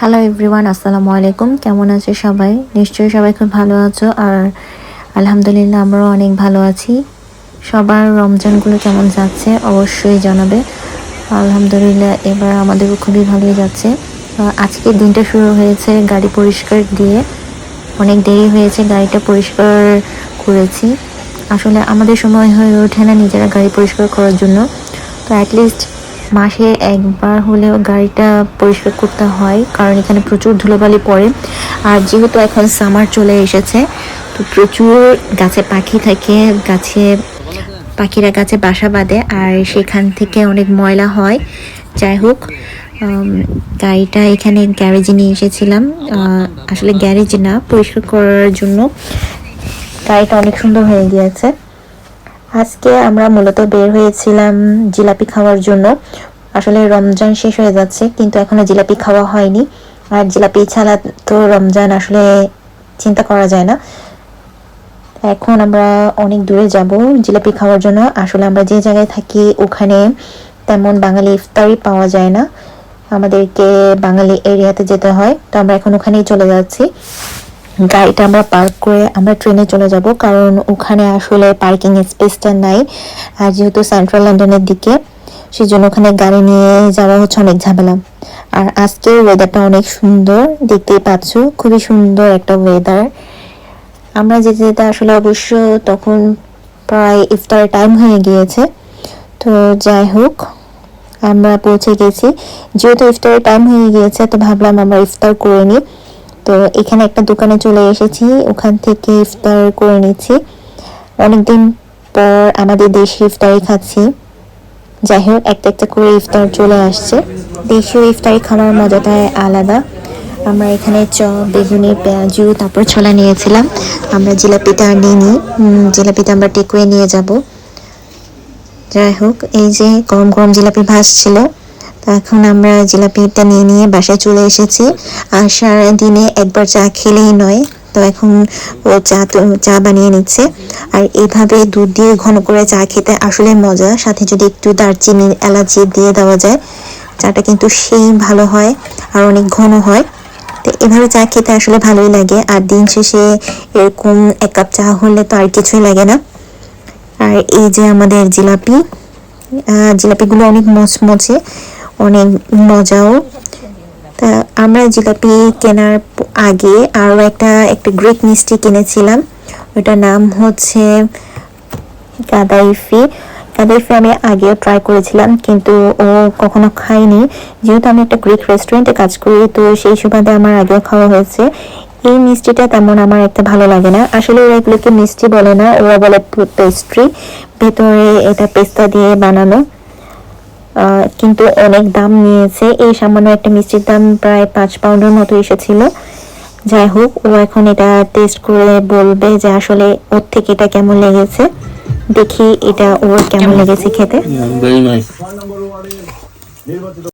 Hello everyone আসসালামু আলাইকুম কেমন আছে সবাই? নিশ্চয়ই সবাই খুব ভালো আছো। আর আলহামদুলিল্লাহ আমরাও অনেক ভালো আছি। সবার রমজানগুলো কেমন যাচ্ছে অবশ্যই জানাবে। আলহামদুলিল্লাহ এবার আমাদেরও খুবই ভালোই যাচ্ছে। আহ, আজকের দিনটা শুরু হয়েছে গাড়ি পরিষ্কার দিয়ে। অনেক দেরি হয়েছে গাড়িটা পরিষ্কার করেছি। আসলে আমাদের সময় হয়ে ওঠে না নিজেরা গাড়ি পরিষ্কার করার জন্য। তো অ্যাটলিস্ট মাসে একবার হলেও গাড়িটা পরিষ্কার করতে হয়, কারণ এখানে প্রচুর ধুলোবালি পড়ে। আর যেহেতু এখন সামার চলে এসেছে, তো প্রচুর গাছে পাখি থাকে, গাছে, পাখিরা গাছে বাসা বাঁধে, আর সেখান থেকে অনেক ময়লা হয়। যাই হোক গাড়িটা এখানে গ্যারেজে নিয়ে এসেছিলাম। আসলে গ্যারেজ না, পরিষ্কার করার জন্য। গাড়িটা অনেক সুন্দর হয়ে গিয়েছে। আজকে আমরা মূলত বের হয়েছিলাম জিলাপি খাওয়ার জন্য। আসলে রমজান শেষ হয়ে যাচ্ছে, কিন্তু এখনও জিলাপি খাওয়া হয়নি। আর জিলাপি ছাড়া তো রমজান আসলে চিন্তা করা যায় না। এখন আমরা অনেক দূরে যাব জিলাপি খাওয়ার জন্য। আসলে আমরা যে জায়গায় থাকি ওখানে তেমন বাঙালি ইফতারি পাওয়া যায় না। আমাদেরকে বাঙালি এরিয়াতে যেতে হয়, তো আমরা এখন ওখানেই চলে যাচ্ছি। গাড়িটা আমরা পার্ক করে আমরা ট্রেনে চলে যাব, কারণ ওখানে আসলে পার্কিং স্পেসটা নাই। আর যেহেতু সেন্ট্রাল লন্ডনের দিকে সেই জন্য ওখানে গাড়ি নিয়ে যাওয়া হচ্ছে অনেক ঝামেলা। আর আজকে ওয়েদারটা অনেক সুন্দর, দেখতেই পাচ্ছ, খুবই সুন্দর একটা ওয়েদার আমরা যেতে যেতে আসলে অবশ্য তখন প্রায় ইফতার টাইম হয়ে গিয়েছে। তো যাই হোক, আমরা পৌঁছে গেছি। যেহেতু ইফতারের টাইম হয়ে গিয়েছে, তো ভাবলাম আমরা ইফতার করে নিই। তো এখানে একটা দোকানে চলে এসেছি, ওখান থেকে ইফতার করে নিচ্ছি। অনেকদিন পর আমাদের দেশি ইফতারি খাচ্ছি। যাই হোক, একটা একটা করে ইফতার চলে আসছে। দেশীয় ইফতারি খাওয়ার মজাটাই আলাদা। আমরা এখানে চ বেগুনি, পেঁয়াজু, তারপর ছোলা নিয়েছিলাম। আমরা জিলাপিটা নিইনি। জিলাপিটা আমরা টেকুয়ে নিয়ে যাব। যাই হোক, এই যে গরম গরম জিলাপি ভাসছিল এখন আমরা জিলাপিটা নিয়ে নিয়ে বাসায় চলে এসেছি। আর সারা দিনে একবার চা খেলেই নয়, তো এখন ও চা চা বানিয়ে নিচ্ছে। আর এইভাবে দুধ দিয়ে ঘন করে চা খেতে আসলে মজা। সাথে যদি একটু দারচিনি এলাচি দিয়ে দেওয়া যায়, চাটা কিন্তু সেই ভালো হয় আর অনেক ঘন হয়। তো এভাবে চা খেতে আসলে ভালোই লাগে। আর দিন শেষে এরকম এক কাপ চা হলে তো আর কিছুই লাগে না। আর এই যে আমাদের জিলাপি জিলাপিগুলো অনেক মচমচে। অনেক মজাও। তা আমরা জিলাপি কেনার আগে আরও একটা একটা গ্রেক মিষ্টি কিনেছিলাম। ওটার নাম হচ্ছে গাদাইফি গাদাইফি আমি আগেও ট্রাই করেছিলাম, কিন্তু ও কখনো খাইনি। যেহেতু আমি একটা গ্রিক রেস্টুরেন্টে কাজ করি, তো সেই সুবাদে আমার আগেও খাওয়া হয়েছে। এই মিষ্টিটা তেমন আমার একটা ভালো লাগে না। আসলে ওরা এগুলোকে মিষ্টি বলে না, ওরা বলে পেস্ট্রি ভেতরে এটা পেস্তা দিয়ে বানানো। কিন্তু অনেক দাম নিয়েছে। এই সামান্য একটা মিষ্টির দাম প্রায় পাঁচ পাউন্ডের মতো এসেছিল। যাই হোক ও এখন এটা টেস্ট করে বলবে যে আসলে ওর থেকে এটা কেমন লেগেছে। দেখি এটা ওর কেমন লেগেছে খেতে.